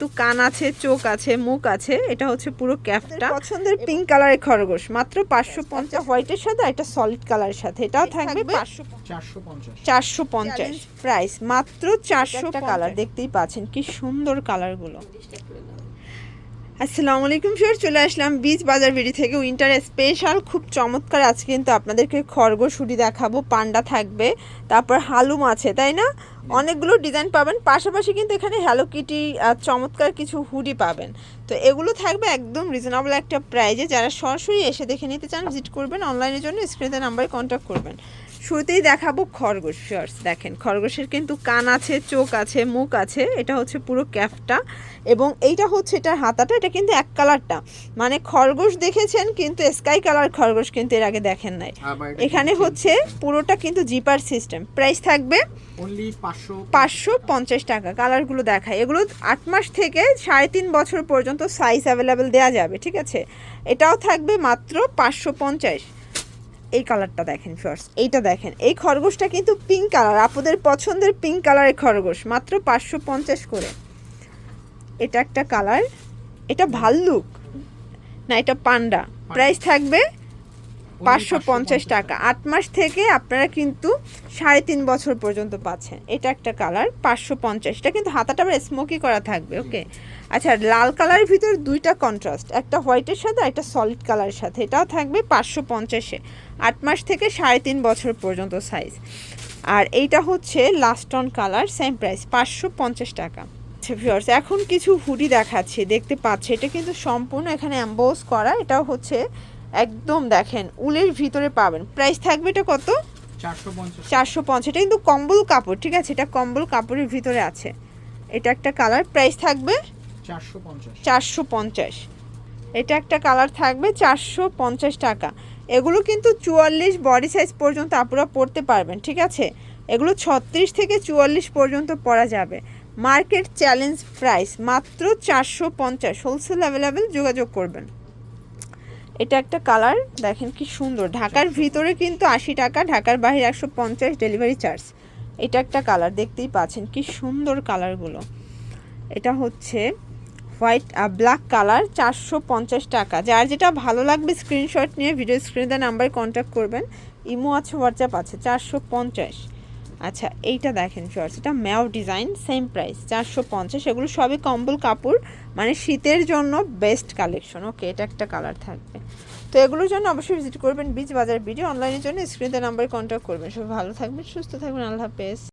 তো কান আছে চোখ আছে মুখ আছে এটা হচ্ছে পুরো ক্যাপটা পছন্দের পিঙ্ক কালারের খরগোশ মাত্র পাঁচশো পঞ্চাশ হোয়াইটের সাথে একটা সলিড কালারের সাথে। এটাও থাকবে চারশো পঞ্চাশ। চারশো পঞ্চাশ প্রাইস মাত্র চারশো কালার দেখতেই পাচ্ছেন কি সুন্দর কালারগুলো আসসালামু আলাইকুম স্যার চলে আসলাম বীজ বাজার বিড়ি থেকে। উইন্টার স্পেশাল খুব চমৎকার আজকে কিন্তু আপনাদেরকে খরগোশ হুডি দেখাবো পান্ডা থাকবে তারপর হালুম আছে তাই না? অনেকগুলো ডিজাইন পাবেন পাশাপাশি কিন্তু এখানে হ্যালো কিটি আর চমৎকার কিছু হুডি পাবেন। তো এগুলো থাকবে একদম রিজনেবল একটা প্রাইজে যারা সরাসরি এসে দেখে নিতে চান ভিজিট করবেন অনলাইনের জন্য স্ক্রিনে নাম্বারে কন্ট্যাক্ট করবেন। শুরুতেই দেখাবো খরগোশ শিয়ার্স দেখেন খরগোশের কিন্তু কান আছে চোখ আছে মুখ আছে এটা হচ্ছে পুরো ক্যাফটা। এবং এইটা হচ্ছে এটার হাতাটা এটা কিন্তু এক কালারটা। মানে খরগোশ দেখেছেন কিন্তু স্কাই কালার খরগোশ কিন্তু এর আগে দেখেন নাই। এখানে হচ্ছে পুরোটা কিন্তু জিপার সিস্টেম প্রাইস থাকবে পাঁচশো পাঁচশো পঞ্চাশ টাকা। কালারগুলো দেখায় এগুলো আট মাস থেকে সাড়ে তিন বছর পর্যন্ত সাইজ অ্যাভেলেবেল দেওয়া যাবে ঠিক আছে? এটাও থাকবে মাত্র পাঁচশো পঞ্চাশ। এই কালারটা দেখেন ফার্স্ট এইটা দেখেন। এই খরগোশটা কিন্তু পিঙ্ক কালার আপনাদের পছন্দের পিঙ্ক কালারের খরগোশ মাত্র পাঁচশো পঞ্চাশ করে। এটা একটা কালার এটা ভাল্লুক। না এটা পান্ডা। প্রাইস থাকবে পাঁচশো পঞ্চাশ টাকা। আট মাস থেকে আপনারা কিন্তু সাড়ে তিন বছর পর্যন্ত পাচ্ছেন। এটা একটা কালার পাঁচশো পঞ্চাশ। এটা কিন্তু হাতাটা আবার স্মোকি করা থাকবে ওকে আচ্ছা লাল কালারের ভিতর দুইটা কন্ট্রাস্ট একটা হোয়াইটের সাথে একটা সলিড কালারের সাথে। এটাও থাকবে পাঁচশো পঞ্চাশে আট মাস থেকে সাড়ে তিন বছর পর্যন্ত সাইজ আর এইটা হচ্ছে last on colour same price পাঁচশো পঞ্চাশ টাকা। আচ্ছা ভিউয়ার্স এখন কিছু হুডি দেখাচ্ছি। দেখতে পাচ্ছে এটা কিন্তু সম্পূর্ণ এখানে অ্যাম্বোস করা। এটাও হচ্ছে একদম দেখেন উলের ভিতরে পাবেন। প্রাইস থাকবে এটা কত? চারশো পঞ্চাশ। এটা কিন্তু কম্বল কাপড় ঠিক আছে? এটা কম্বল কাপড়ের ভিতরে আছে। এটা একটা কালার প্রাইস থাকবে? চারশো পঞ্চাশ। চারশো পঞ্চাশ। এটা একটা কালার থাকবে চারশো পঞ্চাশ টাকা। এগুলো কিন্তু চুয়াল্লিশ বডি সাইজ পর্যন্ত আপনারা পরতে পারবেন ঠিক আছে? এগুলো ছত্রিশ থেকে চুয়াল্লিশ পর্যন্ত পরা যাবে। মার্কেট চ্যালেঞ্জ প্রাইস মাত্র চারশো পঞ্চাশ। হোলসেল অ্যাভেলেবেল যোগাযোগ করবেন। এটা একটা কালার, দেখেন কি সুন্দর। ঢাকার ভিতরে কিন্তু আশি টাকা, ঢাকার বাইরে একশো পঞ্চাশ ডেলিভারি চার্জ। এটা একটা কালার, দেখতেই পাচ্ছেন কি সুন্দর কালারগুলো। এটা হচ্ছে হোয়াইট ব্ল্যাক কালার, চারশো পঞ্চাশ টাকা। যার যেটা ভালো লাগবে স্ক্রিনশট নিয়ে, ভিডিও স্ক্রিনে নাম্বারে কন্ট্যাক্ট করবেন। ইমো আছে হোয়াটসঅ্যাপ আছে, চারশো পঞ্চাশ। আচ্ছা এইটা দেখেন শর্টস এটা ম্যাও ডিজাইন সেম প্রাইস চারশো পঞ্চাশ, এগুলো সবই কম্বল কাপড় মানে শীতের জন্য বেস্ট কালেকশন ওকে এটা একটা কালার থাকবে। তো এগুলোর জন্য অবশ্যই ভিজিট করবেন বীজ বাজার ভিডিও অনলাইনের জন্য স্ক্রিনতে নাম্বারে কন্ট্যাক্ট করবেন। সবাই ভালো থাকবেন, সুস্থ থাকবেন, আল্লাহ হাফেজ।